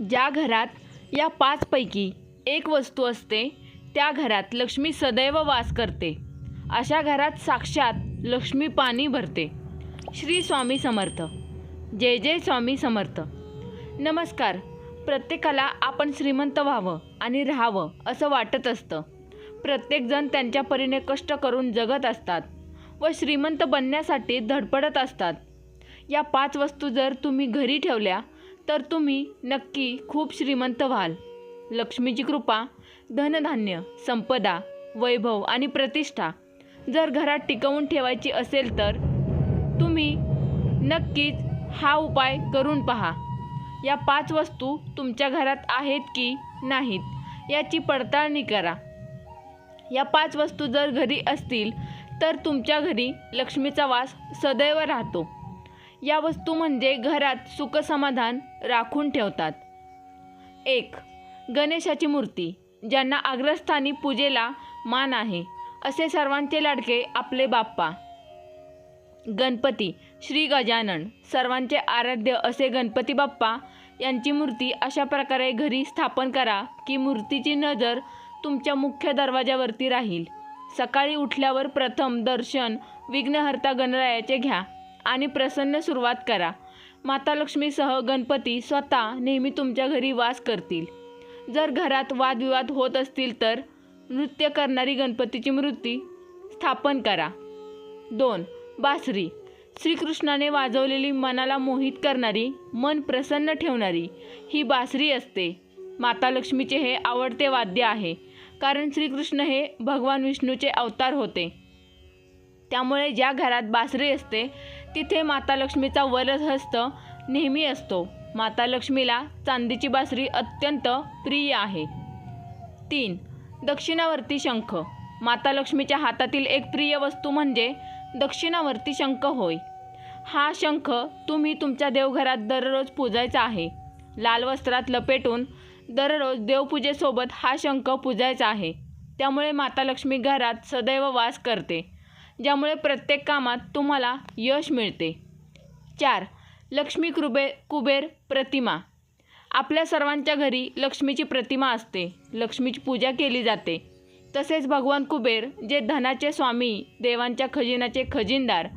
ज्या घरात या पाचपैकी एक वस्तू असते त्या घरात लक्ष्मी सदैव वास करते. अशा घरात साक्षात लक्ष्मी पाणी भरते. श्री स्वामी समर्थ. जय जय स्वामी समर्थ. नमस्कार. प्रत्येकाला आपण श्रीमंत व्हावं आणि राहावं असं वाटत असतं. प्रत्येकजण त्यांच्या परीने कष्ट करून जगत असतात व श्रीमंत बनण्यासाठी धडपडत असतात. या पाच वस्तू जर तुम्ही घरी ठेवल्या तर तुम्ही नक्की खूप श्रीमंत व्हाल. लक्ष्मीची कृपा धनधान्य संपदा वैभव आणि प्रतिष्ठा जर घरात टिकवून ठेवायची असेल तर तुम्ही नक्कीच हा उपाय करून पहा. या पाच वस्तू तुमच्या घरात आहेत की नाहीत याची पडताळणी करा. या पाच वस्तू जर घरी असतील तर तुमच्या घरी लक्ष्मीचा वास सदैव राहतो. या वस्तू म्हणजे घरात सुखसमाधान राखून ठेवतात. एक गणेशाची मूर्ती ज्यांना अग्रस्थानी पूजेला मान आहे असे सर्वांचे लाडके आपले बाप्पा. गणपती श्री गजानन सर्वांचे आराध्य असे गणपती बाप्पा यांची मूर्ती अशा प्रकारे घरी स्थापन करा की मूर्तीची नजर तुमच्या मुख्य दरवाजावरती राहील. सकाळी उठल्यावर प्रथम दर्शन विघ्नहर्ता गणरायाचे घ्या. आणि प्रसन्न सुरुवात करा. माता लक्ष्मीसह गणपती स्वतः नेहमी तुमच्या घरी वास करतील. जर घरात वादविवाद होत असतील तर नृत्य करणारी गणपतीची मूर्ती स्थापन करा. दोन बासरी. श्रीकृष्णाने वाजवलेली मनाला मोहित करणारी मन प्रसन्न ठेवणारी ही बासरी असते. माता लक्ष्मीचे हे आवडते वाद्य आहे कारण श्रीकृष्ण हे भगवान विष्णूचे अवतार होते. त्यामुळे ज्या घरात बासरी असते तिथे माता लक्ष्मीचा वरदहस्त नेहमी असतो. माता लक्ष्मीला चांदीची बासरी अत्यंत प्रिय आहे. तीन दक्षिणावर्ती शंख. माता लक्ष्मीच्या हातातील एक प्रिय वस्तू म्हणजे दक्षिणावर्ती शंख होय. हा शंख तुम्ही तुमच्या देवघरात दररोज पूजायचा आहे. लाल वस्त्रात लपेटून दररोज देवपूजेसोबत हा शंख पूजायचा आहे. त्यामुळे माता लक्ष्मी घरात सदैव वास करते. ज्यामुळे प्रत्येक कामात तुम्हाला यश मिळते. चार लक्ष्मी कृबे कुबेर प्रतिमा. आपल्या सर्वांच्या घरी लक्ष्मीची प्रतिमा असते. लक्ष्मीची पूजा केली जाते. तसेच भगवान कुबेर जे धनाचे स्वामी देवांच्या खजिन्याचे खजिनदार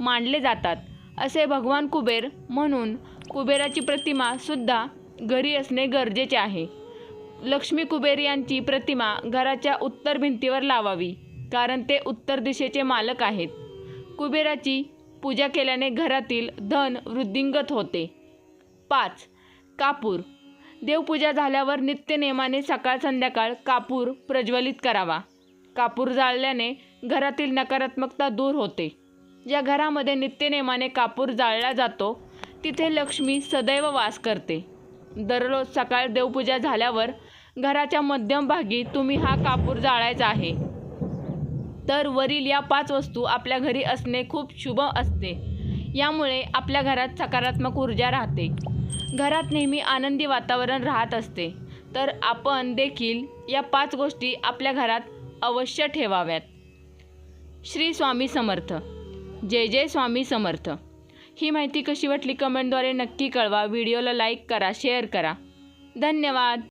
मानले जातात. असे भगवान कुबेर म्हणून कुबेराची प्रतिमासुद्धा घरी असणे गरजेचे आहे. लक्ष्मी कुबेर यांची प्रतिमा घराच्या उत्तर भिंतीवर लावावी. कारण ते उत्तर दिशेचे मालक आहेत. कुबेराची पूजा केल्याने घरातील धन वृद्धिंगत होते. पाच. कापूर. देवपूजा झाल्यावर नित्यनेमाने सकाळ संध्याकाळ कापूर प्रज्वलित करावा. कापूर जाळल्याने घरातील नकारात्मकता दूर होते. ज्या घरामध्ये नित्यनेमाने कापूर जाळला जातो तिथे लक्ष्मी सदैव वास करते. दररोज सकाळ देवपूजा झाल्यावर घराच्या मध्यमभागी तुम्ही हा कापूर जाळायचा आहे. तर वरील या पाच वस्तू आपल्या घरी असणे खूप शुभ असते. यामुळे आपल्या घरात सकारात्मक ऊर्जा राहते. घरात नेहमी आनंदी वातावरण राहत असते. तर आपण देखील या पाच गोष्टी आपल्या घरात अवश्य ठेवाव्यात. श्री स्वामी समर्थ. जय जय स्वामी समर्थ. ही माहिती कशी वाटली कमेंटद्वारे नक्की कळवा. व्हिडिओला लाईक करा शेअर करा. धन्यवाद.